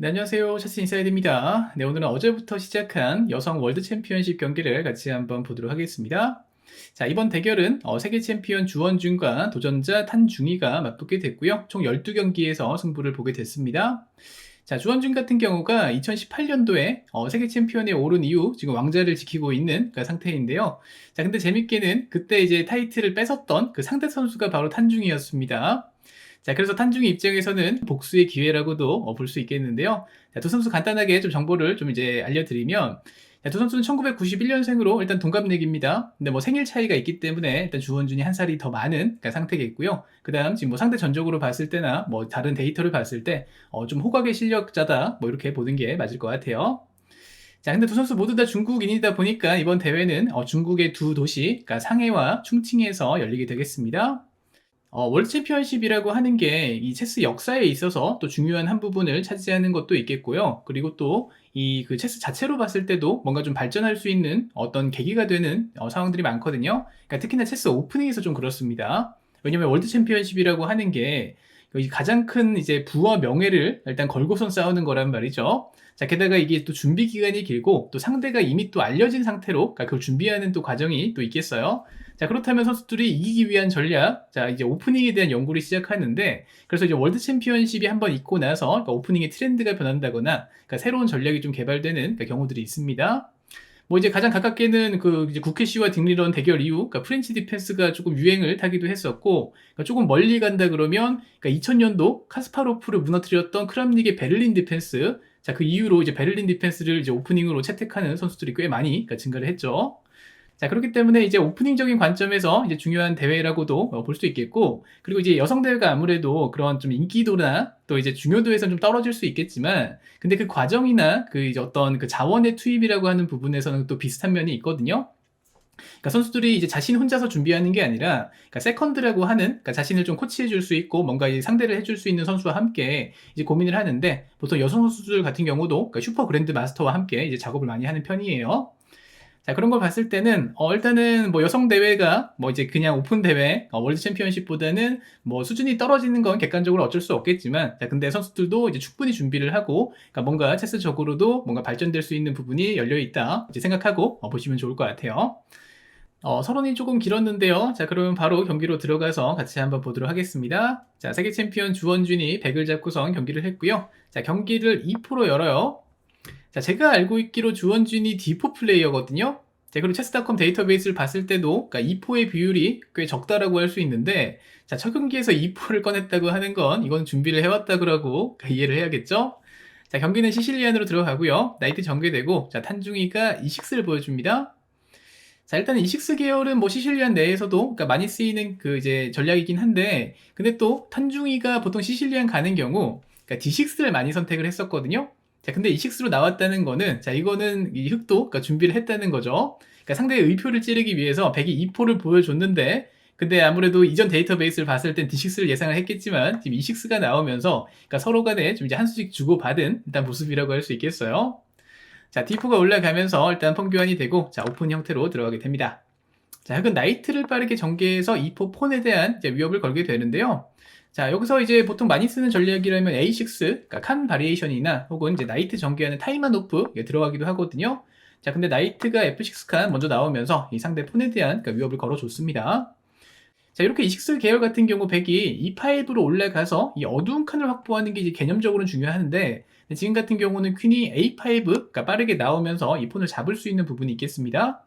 네, 안녕하세요. 샤스 인사이드입니다. 네, 오늘은 어제부터 시작한 여성 월드 챔피언십 경기를 같이 한번 보도록 하겠습니다. 자, 이번 대결은 어, 세계 챔피언 주원준과 도전자 탄중이가 맞붙게 됐고요. 총 12경기에서 승부를 보게 됐습니다. 자, 주원준 같은 경우가 2018년도에 어, 세계 챔피언에 오른 이후 지금 왕자를 지키고 있는 그 상태인데요. 자, 근데 재밌게는 그때 이제 타이틀을 뺏었던 그 상대 선수가 바로 탄중이었습니다. 자, 그래서 탄중이 입장에서는 복수의 기회라고도 어, 볼수 있겠는데요. 자, 두 선수 간단하게 좀 정보를 좀 이제 알려드리면, 자, 두 선수는 1991년생으로 일단 동갑내기입니다. 근데 뭐 생일 차이가 있기 때문에 일단 주원준이 한 살이 더 많은 그러니까 상태겠고요. 그 다음 지금 뭐 상대 전적으로 봤을 때나 뭐 다른 데이터를 봤을 때, 어, 좀 호각의 실력자다. 뭐 이렇게 보는 게 맞을 것 같아요. 자, 근데 두 선수 모두 다 중국인이다 보니까 이번 대회는 어, 중국의 두 도시, 그러니까 상해와 충칭에서 열리게 되겠습니다. 어, 월드 챔피언십이라고 하는 게 이 체스 역사에 있어서 또 중요한 한 부분을 차지하는 것도 있겠고요. 그리고 또 이 그 체스 자체로 봤을 때도 뭔가 좀 발전할 수 있는 어떤 계기가 되는 어, 상황들이 많거든요. 그러니까 특히나 체스 오프닝에서 좀 그렇습니다. 왜냐면 월드 챔피언십이라고 하는 게 가장 큰 이제 부와 명예를 일단 걸고선 싸우는 거란 말이죠. 자, 게다가 이게 또 준비 기간이 길고 또 상대가 이미 또 알려진 상태로 그러니까 그걸 준비하는 또 과정이 또 있겠어요. 자, 그렇다면 선수들이 이기기 위한 전략, 자, 이제 오프닝에 대한 연구를 시작하는데, 그래서 이제 월드 챔피언십이 한번 있고 나서, 그러니까 오프닝의 트렌드가 변한다거나, 그러니까 새로운 전략이 좀 개발되는 그러니까 경우들이 있습니다. 뭐 이제 가장 가깝게는 그 국회시와 딩리런 대결 이후, 그러니까 프렌치 디펜스가 조금 유행을 타기도 했었고, 그러니까 조금 멀리 간다 그러면, 그러니까 2000년도 카스파로프를 무너뜨렸던 크람닉의 베를린 디펜스, 자, 그 이후로 이제 베를린 디펜스를 이제 오프닝으로 채택하는 선수들이 꽤 많이 그러니까 증가를 했죠. 자, 그렇기 때문에 이제 오프닝적인 관점에서 이제 중요한 대회라고도 어, 볼수 있겠고, 그리고 이제 여성 대회가 아무래도 그런 좀 인기도나 또 이제 중요도에서는 좀 떨어질 수 있겠지만, 근데 그 과정이나 그 이제 어떤 그 자원의 투입이라고 하는 부분에서는 또 비슷한 면이 있거든요. 그러니까 선수들이 이제 자신 혼자서 준비하는 게 아니라 그러니까 세컨드라고 하는 그러니까 자신을 좀 코치해 줄 수 있고 뭔가 상대를 해줄 수 있는 선수와 함께 이제 고민을 하는데 보통 여성 선수들 같은 경우도 그러니까 슈퍼 그랜드 마스터와 함께 이제 작업을 많이 하는 편이에요. 자, 그런 걸 봤을 때는, 어, 일단은 뭐 여성 대회가 뭐 이제 그냥 오픈 대회, 어, 월드 챔피언십보다는 뭐 수준이 떨어지는 건 객관적으로 어쩔 수 없겠지만, 자, 근데 선수들도 이제 충분히 준비를 하고, 그러니까 뭔가 체스적으로도 뭔가 발전될 수 있는 부분이 열려 있다. 이제 생각하고 어, 보시면 좋을 것 같아요. 어, 서론이 조금 길었는데요. 자, 그러면 바로 경기로 들어가서 같이 한번 보도록 하겠습니다. 자, 세계 챔피언 주원준이 100을 잡고선 경기를 했고요. 자, 경기를 2포로 열어요. 자, 제가 알고 있기로 주원준이 D4 플레이어거든요. 자, 그리고 체스닷컴 데이터베이스를 봤을 때도 그러니까 2포의 비율이 꽤 적다라고 할 수 있는데 자, 첫 경기에서 2포를 꺼냈다고 하는 건 이건 준비를 해왔다고 그러니까 이해를 해야겠죠? 자, 경기는 시실리안으로 들어가고요. 나이트 전개되고 자, 탄중이가 이식스를 보여줍니다. 자, 일단 이식스 계열은 뭐 시실리안 내에서도 그러니까 많이 쓰이는 그 이제 전략이긴 한데 근데 또 탄중이가 보통 시실리안 가는 경우 그러니까 D6를 많이 선택을 했었거든요. 자, 근데 이6로 나왔다는 거는, 자, 이거는 이 흑도, 그러니까 준비를 했다는 거죠. 그러니까 상대의 의표를 찌르기 위해서 102 2포를 보여줬는데, 근데 아무래도 이전 데이터베이스를 봤을 땐 D6를 예상을 했겠지만, 지금 E6가 나오면서, 그러니까 서로 간에 좀 이제 한 수씩 주고받은 일단 모습이라고 할 수 있겠어요. 자, D4가 올라가면서 일단 펑교환이 되고, 자, 오픈 형태로 들어가게 됩니다. 자, 흑은 나이트를 빠르게 전개해서 2포 폰에 대한 위협을 걸게 되는데요. 자, 여기서 이제 보통 많이 쓰는 전략이라면 A6, 그러니까 칸 바리에이션이나 혹은 이제 나이트 전개하는 타이만 오프 들어가기도 하거든요. 자, 근데 나이트가 F6 칸 먼저 나오면서 이 상대 폰에 대한 그러니까 위협을 걸어줬습니다. 자, 이렇게 E6 계열 같은 경우 100이 E5로 올라가서 이 어두운 칸을 확보하는 게 이제 개념적으로는 중요한데 지금 같은 경우는 퀸이 A5, 그러니까 빠르게 나오면서 이 폰을 잡을 수 있는 부분이 있겠습니다.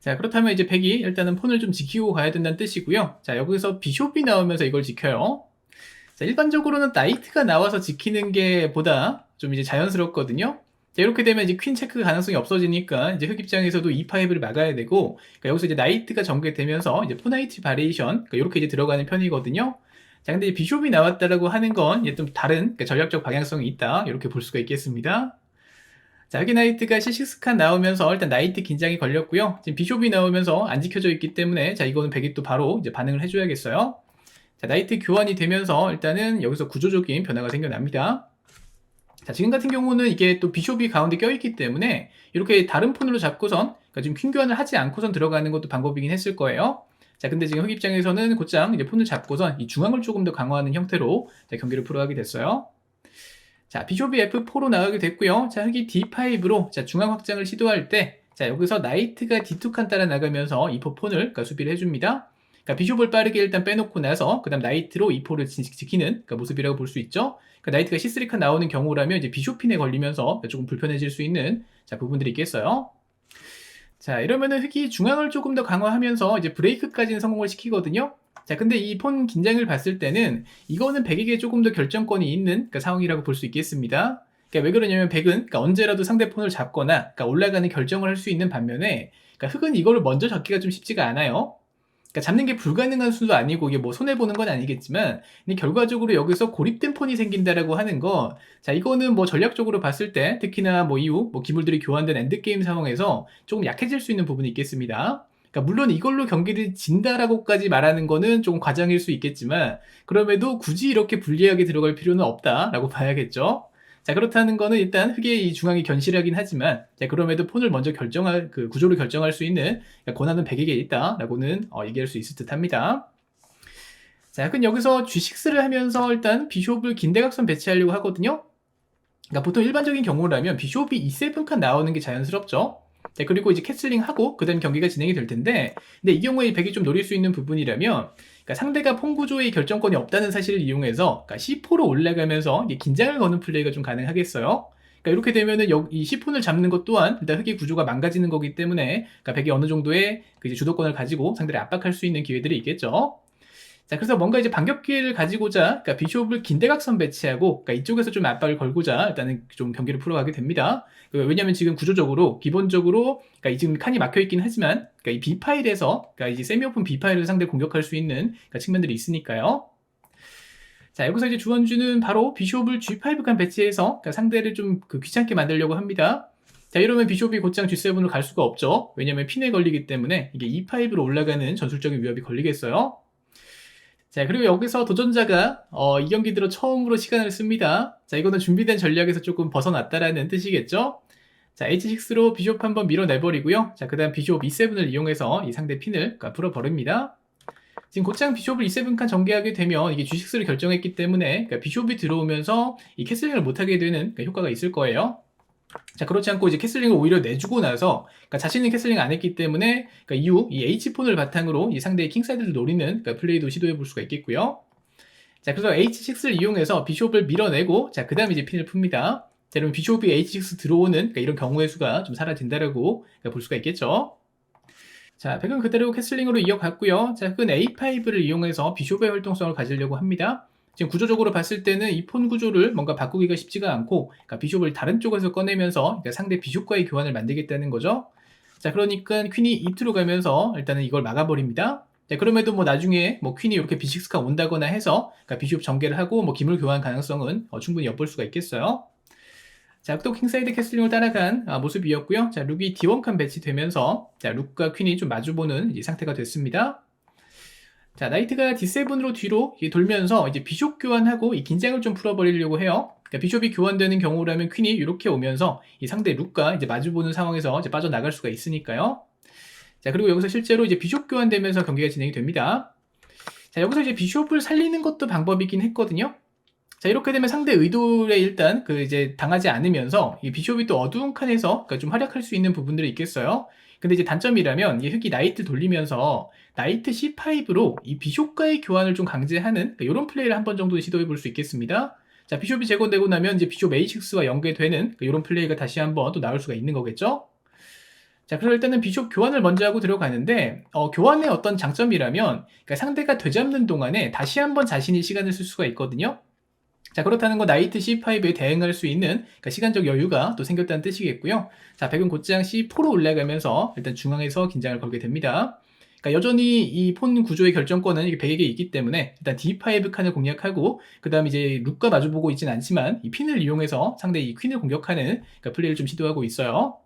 자, 그렇다면 이제 100이 일단은 폰을 좀 지키고 가야 된다는 뜻이고요. 자, 여기서 비숍이 나오면서 이걸 지켜요. 자, 일반적으로는 나이트가 나와서 지키는 게 보다 좀 이제 자연스럽거든요. 자, 이렇게 되면 이제 퀸 체크 가능성이 없어지니까 이제 흑 입장에서도 E5를 막아야 되고, 그러니까 여기서 이제 나이트가 전개되면서 이제 포나이트 바리에이션, 그러니까 이렇게 이제 들어가는 편이거든요. 자, 근데 비숍이 나왔다라고 하는 건 이제 좀 다른 그러니까 전략적 방향성이 있다. 이렇게 볼 수가 있겠습니다. 자, 흑이 나이트가 C6칸 나오면서 일단 나이트 긴장이 걸렸고요. 지금 비숍이 나오면서 안 지켜져 있기 때문에 자, 이거는 백이 또 바로 이제 반응을 해줘야겠어요. 자, 나이트 교환이 되면서 일단은 여기서 구조적인 변화가 생겨납니다. 자, 지금 같은 경우는 이게 또 비숍이 가운데 껴있기 때문에 이렇게 다른 폰으로 잡고선 그러니까 지금 퀸 교환을 하지 않고선 들어가는 것도 방법이긴 했을 거예요. 자, 근데 지금 흑 입장에서는 곧장 이제 폰을 잡고선 이 중앙을 조금 더 강화하는 형태로 자, 경기를 풀어가게 됐어요. 자, 비숍이 F4로 나가게 됐고요. 자, 흑이 D5로 자, 중앙 확장을 시도할 때 자, 여기서 나이트가 D2 칸 따라 나가면서 이 포폰을 그러니까 수비를 해줍니다. 그러니까 비숍을 빠르게 일단 빼놓고 나서 그다음 나이트로 이 포를 지- 지키는 그러니까 모습이라고 볼 수 있죠. 그러니까 나이트가 C3 칸 나오는 경우라면 이제 비숍핀에 걸리면서 조금 불편해질 수 있는 자, 부분들이 있겠어요. 자, 이러면은 흑이 중앙을 조금 더 강화하면서 이제 브레이크까지는 성공을 시키거든요. 자, 근데 이 폰 긴장을 봤을 때는 이거는 백에게 조금 더 결정권이 있는 그러니까 상황이라고 볼 수 있겠습니다. 그러니까 왜 그러냐면 백은 그러니까 언제라도 상대 폰을 잡거나 그러니까 올라가는 결정을 할 수 있는 반면에 그러니까 흑은 이거를 먼저 잡기가 좀 쉽지가 않아요. 그러니까 잡는 게 불가능한 수도 아니고 이게 뭐 손해 보는 건 아니겠지만 결과적으로 여기서 고립된 폰이 생긴다라고 하는 거, 자 이거는 뭐 전략적으로 봤을 때 특히나 뭐 이후 뭐 기물들이 교환된 엔드 게임 상황에서 조금 약해질 수 있는 부분이 있겠습니다. 그러니까 물론 이걸로 경기를 진다라고까지 말하는 거는 조금 과장일 수 있겠지만 그럼에도 굳이 이렇게 불리하게 들어갈 필요는 없다라고 봐야겠죠. 자 그렇다는 거는 일단 흑의 이 중앙이 견실하긴 하지만 자, 그럼에도 폰을 먼저 결정할 그 구조를 결정할 수 있는 권한은 백에게 있다라고는 어, 얘기할 수 있을 듯 합니다. 자, 그럼 여기서 G6를 하면서 일단 비숍을 긴대각선 배치하려고 하거든요. 그러니까 보통 일반적인 경우라면 비숍이 E7 칸 나오는 게 자연스럽죠. 자, 그리고 이제 캐슬링 하고 그다음 경기가 진행이 될 텐데, 근데 이 경우에 백이 좀 노릴 수 있는 부분이라면, 그러니까 상대가 폰 구조의 결정권이 없다는 사실을 이용해서 그러니까 C4로 올라가면서 긴장을 거는 플레이가 좀 가능하겠어요. 그러니까 이렇게 되면은 여- 이 C4를 잡는 것 또한 일단 흑의 구조가 망가지는 거기 때문에 그러니까 백이 어느 정도의 그 주도권을 가지고 상대를 압박할 수 있는 기회들이 있겠죠. 자, 그래서 뭔가 이제 반격 기회를 가지고자, 그러니까 비숍을 긴대각선 배치하고, 그러니까 이쪽에서 좀 압박을 걸고자 일단은 좀 경기를 풀어가게 됩니다. 그 왜냐하면 지금 구조적으로 기본적으로, 이 지금 칸이 막혀 있긴 하지만, 그러니까 이 B 파일에서, 그러니까 이제 세미 오픈 B 파일을 상대 공격할 수 있는 그러니까 측면들이 있으니까요. 자, 여기서 이제 주원주는 바로 비숍을 G5 칸 배치해서 그러니까 상대를 좀 그 귀찮게 만들려고 합니다. 자, 이러면 비숍이 곧장 G7으로 갈 수가 없죠. 왜냐면 핀에 걸리기 때문에 이게 E5로 올라가는 전술적인 위협이 걸리겠어요. 자, 그리고 여기서 도전자가 어, 이 경기 들어 처음으로 시간을 씁니다. 자, 이거는 준비된 전략에서 조금 벗어났다라는 뜻이겠죠? 자, H6로 비숍 한번 밀어내버리고요. 자, 그 다음 비숍 E7을 이용해서 이 상대 핀을 풀어버립니다. 지금 곧장 비숍을 E7 칸 전개하게 되면 이게 G6를 결정했기 때문에 그러니까 비숍이 들어오면서 이 캐슬링을 못하게 되는 그러니까 효과가 있을 거예요. 자, 그렇지 않고 이제 캐슬링을 오히려 내주고 나서, 그러니까 자신은 캐슬링 안 했기 때문에, 그러니까 이후 이 H폰을 바탕으로 이 상대의 킹사이드를 노리는 그러니까 플레이도 시도해 볼 수가 있겠고요. 자, 그래서 H6를 이용해서 비숍을 밀어내고, 자, 그 다음에 이제 핀을 풉니다. 자, 그러면 비숍이 H6 들어오는, 그러니까 이런 경우의 수가 좀 사라진다라고 그러니까 볼 수가 있겠죠. 자, 백은 그대로 캐슬링으로 이어갔고요. 자, 흑은 A5를 이용해서 비숍의 활동성을 가지려고 합니다. 지금 구조적으로 봤을 때는 이 폰 구조를 뭔가 바꾸기가 쉽지가 않고, 그러니까 비숍을 다른 쪽에서 꺼내면서 그러니까 상대 비숍과의 교환을 만들겠다는 거죠. 자, 그러니까 퀸이 E2로 가면서 일단은 이걸 막아버립니다. 자, 그럼에도 뭐 나중에 뭐 퀸이 이렇게 B6가 온다거나 해서 그러니까 비숍 전개를 하고 뭐 기물 교환 가능성은 어, 충분히 엿볼 수가 있겠어요. 자, 또 킹사이드 캐슬링을 따라간 아, 모습이었고요. 자, 룩이 D1칸 배치되면서 자, 룩과 퀸이 좀 마주보는 상태가 됐습니다. 자, 나이트가 D7으로 뒤로 돌면서 이제 비숍 교환하고 이 긴장을 좀 풀어버리려고 해요. 그러니까 비숍이 교환되는 경우라면 퀸이 이렇게 오면서 이 상대 룩과 이제 마주보는 상황에서 이제 빠져나갈 수가 있으니까요. 자, 그리고 여기서 실제로 이제 비숍 교환되면서 경기가 진행이 됩니다. 자, 여기서 이제 비숍을 살리는 것도 방법이긴 했거든요. 자, 이렇게 되면 상대 의도에 일단 그 이제 당하지 않으면서 이 비숍이 또 어두운 칸에서 그러니까 좀 활약할 수 있는 부분들이 있겠어요. 근데 이제 단점이라면 이 흑이 나이트 돌리면서 나이트 C5로 이 비숍과의 교환을 좀 강제하는 그러니까 이런 플레이를 한 번 정도 시도해 볼 수 있겠습니다. 자, 비숍이 제거되고 나면 이제 비숍 A6와 연계되는 이런 플레이가 다시 한번 또 나올 수가 있는 거겠죠. 자, 그래서 일단은 비숍 교환을 먼저 하고 들어가는데, 어, 교환의 어떤 장점이라면, 그러니까 상대가 되잡는 동안에 다시 한번 자신이 시간을 쓸 수가 있거든요. 자, 그렇다는 거 나이트 C5에 대응할 수 있는 그러니까 시간적 여유가 또 생겼다는 뜻이겠고요. 자, 백은 곧장 C4로 올라가면서 일단 중앙에서 긴장을 걸게 됩니다. 그러니까 여전히 이 폰 구조의 결정권은 이게 백에게 있기 때문에 일단 D5 칸을 공략하고 그다음 이제 룩과 마주보고 있진 않지만 이 핀을 이용해서 상대 이 퀸을 공격하는 그러니까 플레이를 좀 시도하고 있어요.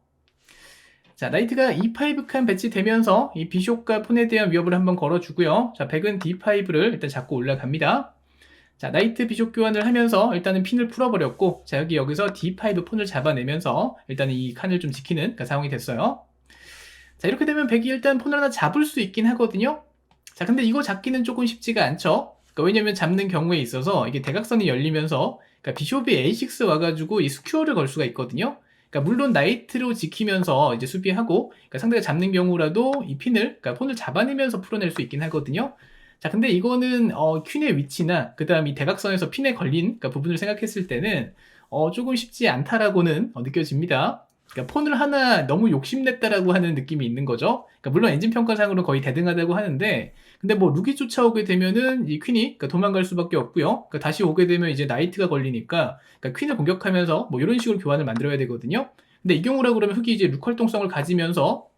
자, 나이트가 E5 칸 배치되면서 이 비숍과 폰에 대한 위협을 한번 걸어주고요. 자, 백은 D5를 일단 잡고 올라갑니다. 자, 나이트 비숍 교환을 하면서 일단은 핀을 풀어버렸고, 자, 여기 여기서 D5 폰을 잡아내면서 일단은 이 칸을 좀 지키는 그 상황이 됐어요. 자, 이렇게 되면 백이 일단 폰을 하나 잡을 수 있긴 하거든요. 자, 근데 이거 잡기는 조금 쉽지가 않죠. 그러니까 왜냐면 잡는 경우에 있어서 이게 대각선이 열리면서 그러니까 비숍이 A6 와가지고 이 스큐어를 걸 수가 있거든요. 그러니까 물론 나이트로 지키면서 이제 수비하고 그러니까 상대가 잡는 경우라도 이 핀을 그러니까 폰을 잡아내면서 풀어낼 수 있긴 하거든요. 자, 근데 이거는 어, 퀸의 위치나 그 다음 이 대각선에서 핀에 걸린 그러니까 부분을 생각했을 때는 어, 조금 쉽지 않다라고는 어, 느껴집니다. 그러니까 폰을 하나 너무 욕심냈다라고 하는 느낌이 있는 거죠. 그러니까 물론 엔진 평가상으로 거의 대등하다고 하는데, 근데 뭐 룩이 쫓아오게 되면은 이 퀸이 그러니까 도망갈 수밖에 없고요. 그러니까 다시 오게 되면 이제 나이트가 걸리니까 그러니까 퀸을 공격하면서 뭐 이런 식으로 교환을 만들어야 되거든요. 근데 이 경우라 그러면 흑이 이제 룩 활동성을 가지면서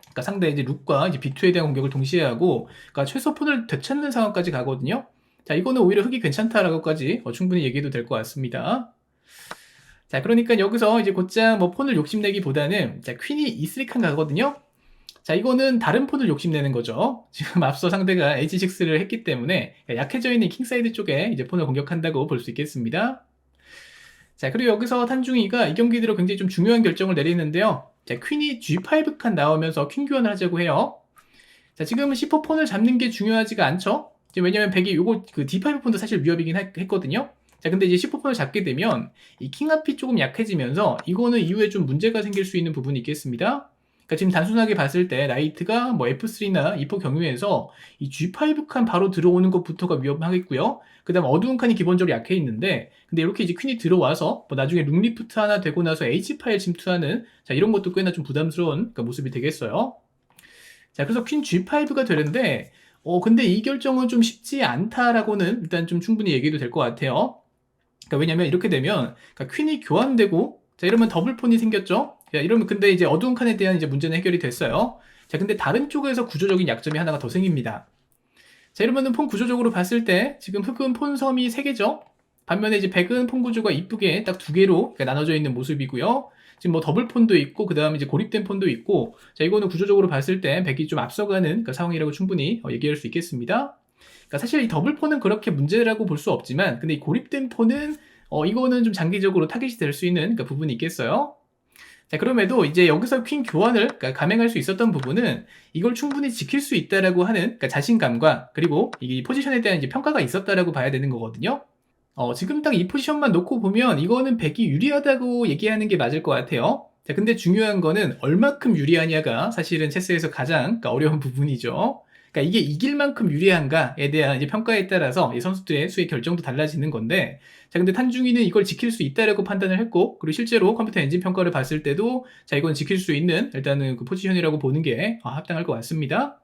그러니까 상대 이제 룩과 이제 B2에 대한 공격을 동시에 하고, 그러니까 최소 폰을 되찾는 상황까지 가거든요. 자, 이거는 오히려 흑이 괜찮다라고까지 어, 충분히 얘기해도 될 것 같습니다. 자, 그러니까 여기서 이제 곧장 뭐 폰을 욕심내기보다는 자, 퀸이 E3칸 가거든요. 자, 이거는 다른 폰을 욕심내는 거죠. 지금 앞서 상대가 H6를 했기 때문에 약해져 있는 킹사이드 쪽에 이제 폰을 공격한다고 볼 수 있겠습니다. 자, 그리고 여기서 탄중이가 이 경기 들어 굉장히 좀 중요한 결정을 내리는데요. 자, 퀸이 G5 칸 나오면서 퀸 교환을 하자고 해요. 자, 지금은 C4 폰을 잡는 게 중요하지가 않죠. 왜냐면 백이 요거 그 D5 폰도 사실 위협이긴 했 거든요. 자, 근데 이제 15폰을 잡게 되면 이 킹앞이 조금 약해지면서 이거는 이후에 좀 문제가 생길 수 있는 부분이 있겠습니다. 그러니까 지금 단순하게 봤을 때 라이트가 뭐 F3나 E4 경유에서 이 G5 칸 바로 들어오는 것부터가 위험하겠고요. 그 다음 어두운 칸이 기본적으로 약해 있는데 근데 이렇게 이제 퀸이 들어와서 뭐 나중에 룩리프트 하나 되고 나서 H 파일 침투하는 자 이런 것도 꽤나 좀 부담스러운 그러니까 모습이 되겠어요. 자 그래서 퀸 G5가 되는데 어 근데 이 결정은 좀 쉽지 않다라고는 일단 좀 충분히 얘기도 될 것 같아요. 그러니까 왜냐면 이렇게 되면 그러니까 퀸이 교환되고 자 이러면 더블 폰이 생겼죠. 야, 이러면 근데 이제 어두운 칸에 대한 이제 문제는 해결이 됐어요. 자 근데 다른 쪽에서 구조적인 약점이 하나가 더 생깁니다. 자 이러면은 폰 구조적으로 봤을 때 지금 흑은 폰 섬이 3개죠. 반면에 이제 백은 폰 구조가 이쁘게 딱 두 개로 나눠져 있는 모습이고요. 지금 뭐 더블 폰도 있고 그 다음에 이제 고립된 폰도 있고 자 이거는 구조적으로 봤을 때 백이 좀 앞서가는 그 상황이라고 충분히 어, 얘기할 수 있겠습니다. 그러니까 사실 이 더블 폰은 그렇게 문제라고 볼 수 없지만 근데 이 고립된 폰은 어, 이거는 좀 장기적으로 타겟이 될 수 있는 그 부분이 있겠어요. 자, 그럼에도 이제 여기서 퀸 교환을 그러니까 감행할 수 있었던 부분은 이걸 충분히 지킬 수 있다라고 하는 그러니까 자신감과 그리고 이 포지션에 대한 이제 평가가 있었다라고 봐야 되는 거거든요. 어, 지금 딱 이 포지션만 놓고 보면 이거는 백이 유리하다고 얘기하는 게 맞을 것 같아요. 자, 근데 중요한 거는 얼마큼 유리하냐가 사실은 체스에서 가장 그러니까 어려운 부분이죠. 그러니까 이게 이길 만큼 유리한가에 대한 이제 평가에 따라서 이 선수들의 수의 결정도 달라지는 건데, 자 근데 탄중이는 이걸 지킬 수 있다라고 판단을 했고, 그리고 실제로 컴퓨터 엔진 평가를 봤을 때도 자 이건 지킬 수 있는 일단은 그 포지션이라고 보는 게 아, 합당할 것 같습니다.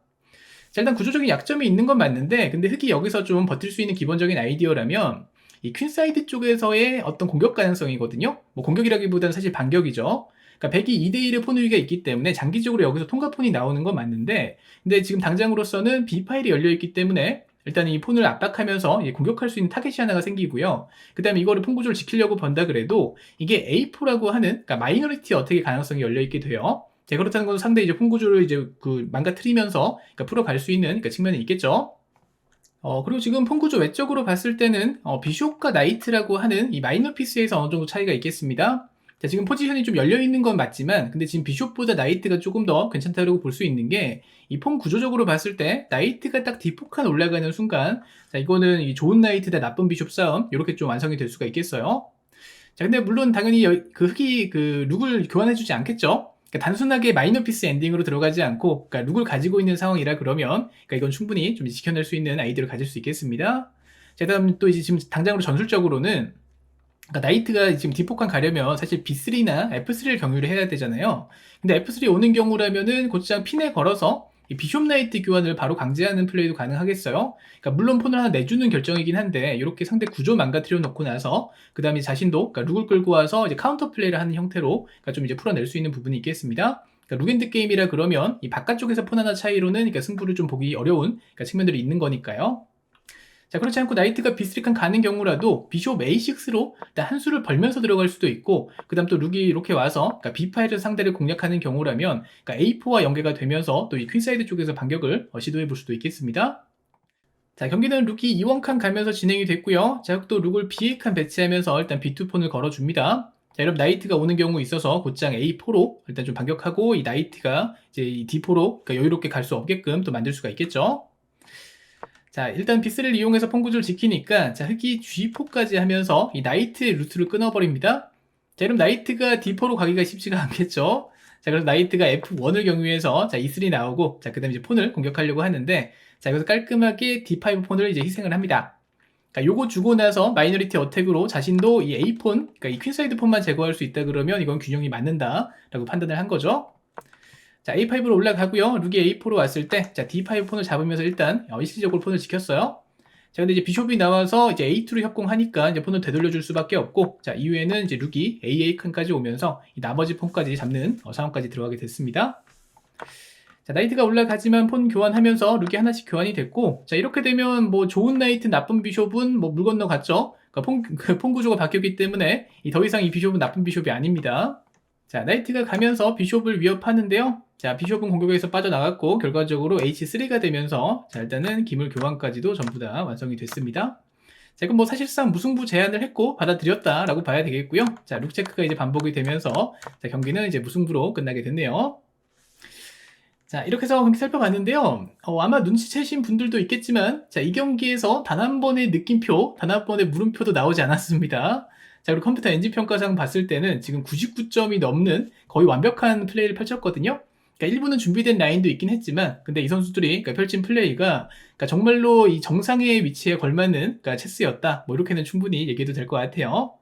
자 일단 구조적인 약점이 있는 건 맞는데, 근데 흑이 여기서 좀 버틸 수 있는 기본적인 아이디어라면 이 퀸사이드 쪽에서의 어떤 공격 가능성이거든요. 뭐 공격이라기보다는 사실 반격이죠. 그러니까 102 2대 1의 폰 위기가 있기 때문에 장기적으로 여기서 통과폰이 나오는 건 맞는데 근데 지금 당장으로서는 B 파일이 열려 있기 때문에 일단 이 폰을 압박하면서 공격할 수 있는 타겟이 하나가 생기고요. 그 다음에 이거를 폰 구조를 지키려고 번다 그래도 이게 A4라고 하는 그러니까 마이너리티 어택의 가능성이 열려 있게 돼요. 자, 그렇다는 건 상대 이제 폰 구조를 이제 그 망가뜨리면서 그러니까 풀어갈 수 있는 그러니까 측면이 있겠죠. 어, 그리고 지금 폰 구조 외적으로 봤을 때는 어, 비숍과 나이트라고 하는 이 마이너 피스에서 어느 정도 차이가 있겠습니다. 자, 지금 포지션이 좀 열려 있는 건 맞지만, 근데 지금 비숍보다 나이트가 조금 더 괜찮다고 볼 수 있는 게, 이 폼 구조적으로 봤을 때, 나이트가 딱 뒷폭한 올라가는 순간, 자, 이거는 이 좋은 나이트 대 나쁜 비숍 싸움, 이렇게 좀 완성이 될 수가 있겠어요. 자, 근데 물론 당연히 그 흑이 그 룩을 교환해주지 않겠죠? 그러니까 단순하게 마이너 피스 엔딩으로 들어가지 않고, 그러니까 룩을 가지고 있는 상황이라 그러면, 그러니까 이건 충분히 좀 지켜낼 수 있는 아이디어를 가질 수 있겠습니다. 자, 다음 또 이제 지금 당장으로 전술적으로는, 그러니까 나이트가 지금 디포칸 가려면 사실 B3나 F3를 경유를 해야 되잖아요. 근데 F3 오는 경우라면은 곧장 핀에 걸어서 이 비숍 나이트 교환을 바로 강제하는 플레이도 가능하겠어요. 그러니까 물론 폰을 하나 내주는 결정이긴 한데 이렇게 상대 구조 망가뜨려 놓고 나서 그 다음에 자신도 그러니까 룩을 끌고 와서 이제 카운터 플레이를 하는 형태로 그러니까 좀 이제 풀어낼 수 있는 부분이 있겠습니다. 그러니까 룩엔드 게임이라 그러면 이 바깥쪽에서 폰 하나 차이로는 그러니까 승부를 좀 보기 어려운 그러니까 측면들이 있는 거니까요. 자, 그렇지 않고 나이트가 B3칸 가는 경우라도 비숍 A6로 한 수를 벌면서 들어갈 수도 있고, 그 다음 또 룩이 이렇게 와서, 그러니까 B5에서 상대를 공략하는 경우라면, 그러니까 A4와 연계가 되면서 또 이 퀸사이드 쪽에서 반격을 어, 시도해 볼 수도 있겠습니다. 자, 경기는 룩이 2원칸 가면서 진행이 됐고요. 자, 또 룩을 B1칸 배치하면서 일단 B2폰을 걸어줍니다. 자, 여러분 나이트가 오는 경우 있어서 곧장 A4로 일단 좀 반격하고 이 나이트가 이제 이 D4로 그러니까 여유롭게 갈 수 없게끔 또 만들 수가 있겠죠. 자, 일단 비스를 이용해서 폰 구조를 지키니까 자, 흑이 G4까지 하면서 이 나이트의 루트를 끊어버립니다. 자, 그럼 나이트가 D4로 가기가 쉽지가 않겠죠? 자, 그래서 나이트가 F1을 경유해서 자, E3 나오고 자, 그 다음에 이제 폰을 공격하려고 하는데 자, 여기서 깔끔하게 D5 폰을 이제 희생을 합니다. 그러니까 요거 주고 나서 마이너리티 어택으로 자신도 이 A 폰, 그러니까 이 퀸사이드 폰만 제거할 수 있다 그러면 이건 균형이 맞는다라고 판단을 한 거죠. 자, A5로 올라가고요. 룩이 A4로 왔을 때, 자, D5 폰을 잡으면서 일단 어, 일시적으로 폰을 지켰어요. 자, 근데 이제 비숍이 나와서 이제 A2로 협공하니까 이제 폰을 되돌려 줄 수밖에 없고, 자, 이후에는 이제 룩이 AA 칸까지 오면서 이 나머지 폰까지 잡는 어, 상황까지 들어가게 됐습니다. 자, 나이트가 올라가지만 폰 교환하면서 룩이 하나씩 교환이 됐고, 자, 이렇게 되면 뭐 좋은 나이트, 나쁜 비숍은 뭐 물 건너 갔죠. 그러니까 폰, 그 폰 구조가 바뀌었기 때문에 이더 이상 이 비숍은 나쁜 비숍이 아닙니다. 자, 나이트가 가면서 비숍을 위협하는데요. 자, 비숍은 공격에서 빠져나갔고, 결과적으로 H3가 되면서, 자, 일단은 기물 교환까지도 전부 다 완성이 됐습니다. 자, 이건 뭐 사실상 무승부 제안을 했고, 받아들였다라고 봐야 되겠고요. 자, 룩 체크가 이제 반복이 되면서, 자, 경기는 이제 무승부로 끝나게 됐네요. 자, 이렇게 해서 경기 살펴봤는데요. 어, 아마 눈치채신 분들도 있겠지만, 자, 이 경기에서 단 한 번의 느낌표, 단 한 번의 물음표도 나오지 않았습니다. 자, 그리고 컴퓨터 엔진 평가상 봤을 때는 지금 99점이 넘는 거의 완벽한 플레이를 펼쳤거든요. 그러니까 일부는 준비된 라인도 있긴 했지만, 근데 이 선수들이 그러니까 펼친 플레이가 그러니까 정말로 이 정상의 위치에 걸맞는 그러니까 체스였다. 뭐 이렇게는 충분히 얘기해도 될 것 같아요.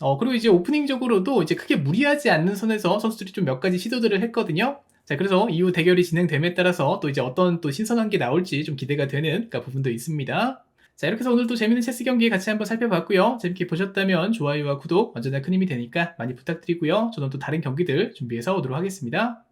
어, 그리고 이제 오프닝적으로도 이제 크게 무리하지 않는 선에서 선수들이 좀 몇 가지 시도들을 했거든요. 자, 그래서 이후 대결이 진행됨에 따라서 또 이제 어떤 또 신선한 게 나올지 좀 기대가 되는 그러니까 부분도 있습니다. 자, 이렇게 해서 오늘도 재밌는 체스 경기 같이 한번 살펴봤고요. 재밌게 보셨다면 좋아요와 구독 언제나 큰 힘이 되니까 많이 부탁드리고요. 저는 또 다른 경기들 준비해서 오도록 하겠습니다.